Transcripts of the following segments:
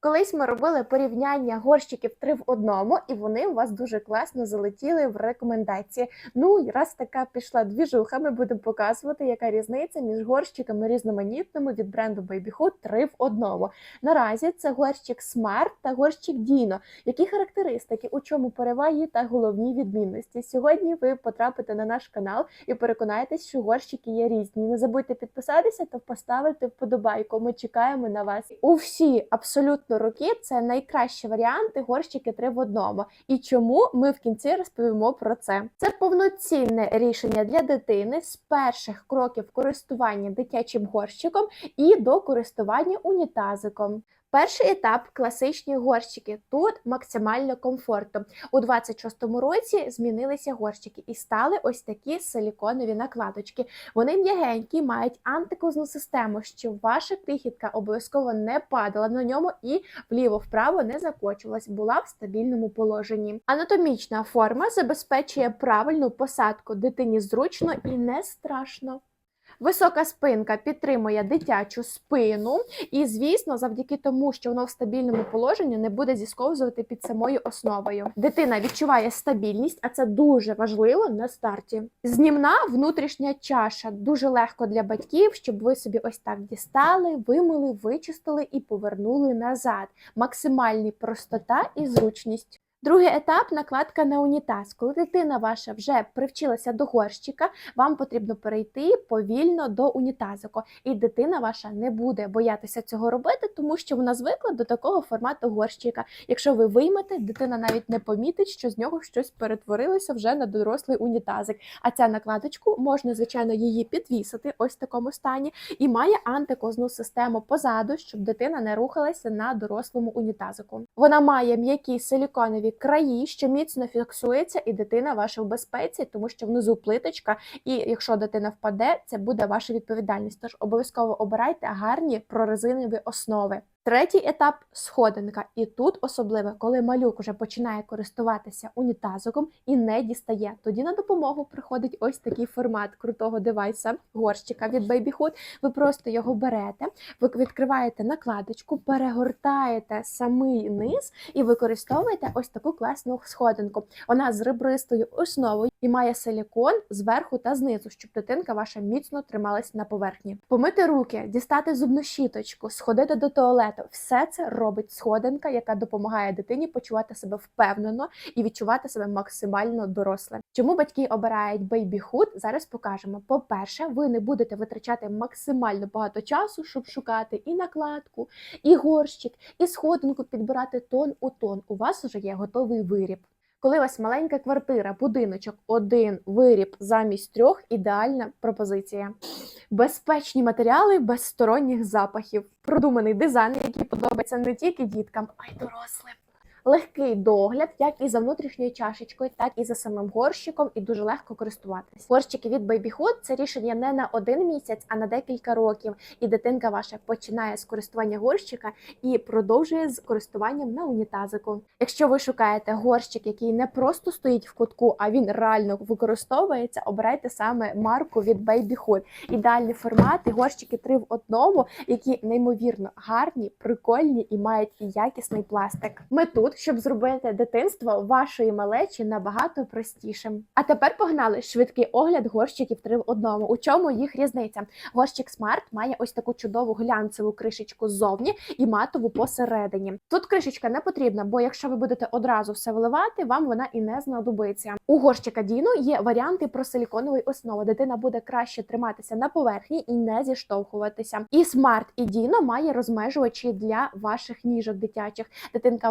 Колись ми робили порівняння горщиків три в одному, і вони у вас дуже класно залетіли в рекомендації. Ну і раз така пішла двіжуха, ми будемо показувати, яка різниця між горщиками різноманітними від бренду Babyhood три в одному. Наразі це горщик Smart та горщик Dino. Які характеристики, у чому переваги та головні відмінності? Сьогодні ви потрапите на наш канал і переконаєтесь, що горщики є різні. Не забудьте підписатися та поставити вподобайку. Ми чекаємо на вас. У всі абсолютно роки це найкращі варіанти горщики три в одному. І чому ми в кінці розповімо про це? Це повноцінне рішення для дитини з перших кроків користування дитячим горщиком і до користування унітазиком. Перший етап класичні горщики. Тут максимально комфортно. У 26-му році змінилися горщики і стали ось такі силіконові накладочки. Вони м'ягенькі, мають антикозну систему, щоб ваша крихітка обов'язково не падала на ньому і вліво-вправо не закочувалась, була в стабільному положенні. Анатомічна форма забезпечує правильну посадку дитині зручно і не страшно. Висока спинка підтримує дитячу спину, і, звісно, завдяки тому, що воно в стабільному положенні не буде зісковзувати під самою основою. Дитина відчуває стабільність, а це дуже важливо на старті. Знімна внутрішня чаша дуже легко для батьків, щоб ви собі ось так дістали, вимили, вичистили і повернули назад. Максимальні простота і зручність. Другий етап накладка на унітаз. Коли дитина ваша вже привчилася до горщика, вам потрібно перейти повільно до унітазику, і дитина ваша не буде боятися цього робити, тому що вона звикла до такого формату горщика. Якщо ви виймете, дитина навіть не помітить, що з нього щось перетворилося вже на дорослий унітазик. А ця накладочку можна, звичайно, її підвісити ось в такому стані, і має антикозну систему позаду, щоб дитина не рухалася на дорослому унітазику. Вона має м'які силіконові краї, що міцно фіксується, і дитина ваша в безпеці, тому що внизу плиточка, і якщо дитина впаде, це буде ваша відповідальність. Тож обов'язково обирайте гарні прорезинові основи. Третій етап сходинка, і тут особливо, коли малюк вже починає користуватися унітазиком і не дістає. Тоді на допомогу приходить ось такий формат крутого девайса горщика від Babyhood. Ви просто його берете, ви відкриваєте накладочку, перегортаєте самий низ і використовуєте ось таку класну сходинку. Вона з ребристою основою і має силікон зверху та знизу, щоб дитинка ваша міцно трималась на поверхні. Помити руки, дістати зубну щіточку, сходити до туалету. Все це робить сходинка, яка допомагає дитині почувати себе впевнено і відчувати себе максимально дорослим. Чому батьки обирають Babyhood? Зараз покажемо. По-перше, ви не будете витрачати максимально багато часу, щоб шукати і накладку, і горщик, і сходинку підбирати тон у тон. У вас вже є готовий виріб. Коли у вас маленька квартира, будиночок, один виріб замість трьох ідеальна пропозиція. Безпечні матеріали без сторонніх запахів, продуманий дизайн, який подобається не тільки діткам, а й дорослим. Легкий догляд, як і за внутрішньою чашечкою, так і за самим горщиком, і дуже легко користуватись. Горщики від Babyhood – це рішення не на один місяць, а на декілька років. І дитинка ваша починає з користування горщика і продовжує з користуванням на унітазику. Якщо ви шукаєте горщик, який не просто стоїть в кутку, а він реально використовується, обирайте саме марку від Babyhood. Ідеальні формати, горщики три в одному, які неймовірно гарні, прикольні і мають якісний пластик. Ми тут, щоб зробити дитинство вашої малечі набагато простішим. А тепер погнали швидкий огляд горщиків три в одному. У чому їх різниця? Горщик Smart має ось таку чудову глянцеву кришечку ззовні і матову посередині. Тут кришечка не потрібна, бо якщо ви будете одразу все виливати, вам вона і не знадобиться. У горщика Dino є варіанти про силіконової основи. Дитина буде краще триматися на поверхні і не зіштовхуватися. І Smart і Dino має розмежувачі для ваших ніжок дитячих. Дитинка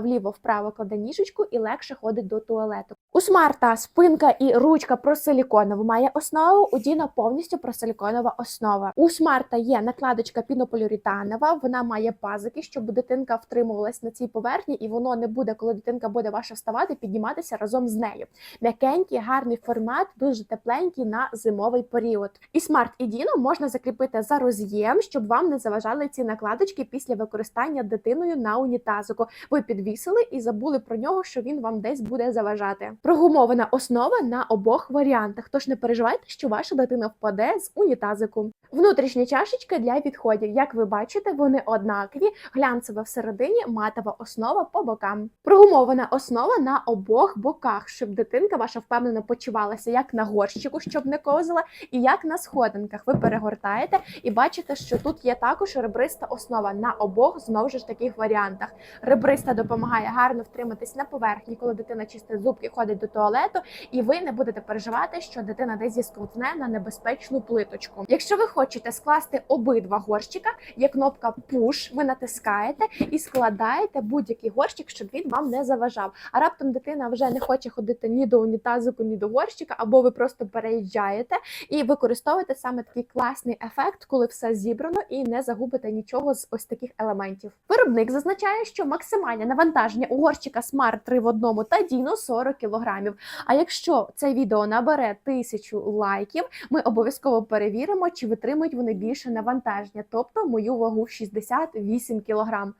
вліво-вправо кладе ніжечку і легше ходить до туалету. У смарта спинка і ручка просиліконова має основу. У Діно повністю просиліконова основа. У смарта є накладочка пінополіуретанова, Вона має пазики, щоб дитинка втримувалась на цій поверхні, і воно не буде, коли дитинка буде ваша вставати, підніматися разом з нею. М'якенький, гарний формат, дуже тепленький на зимовий період. І смарт і Діно можна закріпити за роз'єм, щоб вам не заважали ці накладочки після використання дитиною на унітазику. Ви підвісили і і забули про нього, що він вам десь буде заважати. Прогумована основа на обох варіантах. Тож не переживайте, що ваша дитина впаде з унітазику. Внутрішні чашечки для відходів. Як ви бачите, вони однакові, глянцева всередині, матова основа по бокам. Прогумована основа на обох боках, щоб дитинка ваша впевнено почувалася як на горщику, щоб не ковзала, і як на сходинках. Ви перегортаєте і бачите, що тут є також ребриста основа на обох знову ж таких варіантах. Ребриста допомагає гарно втриматись на поверхні, коли дитина чистить зубки, ходить до туалету, і ви не будете переживати, що дитина десь зісковтне на небезпечну плиточку. Якщо ви хочете скласти обидва горщика, є кнопка Push, ви натискаєте і складаєте будь-який горщик, щоб він вам не заважав. А раптом дитина вже не хоче ходити ні до унітазику, ні до горщика, або ви просто переїжджаєте і використовуєте саме такий класний ефект, коли все зібрано і не загубите нічого з ось таких елементів. Виробник зазначає, що максимальне навантаження у горщика Smart 3 в одному та Діно 40 кг. А якщо це відео набере тисячу лайків, ми обов'язково перевіримо, чи витримують вони більше навантаження, тобто мою вагу 68 кг.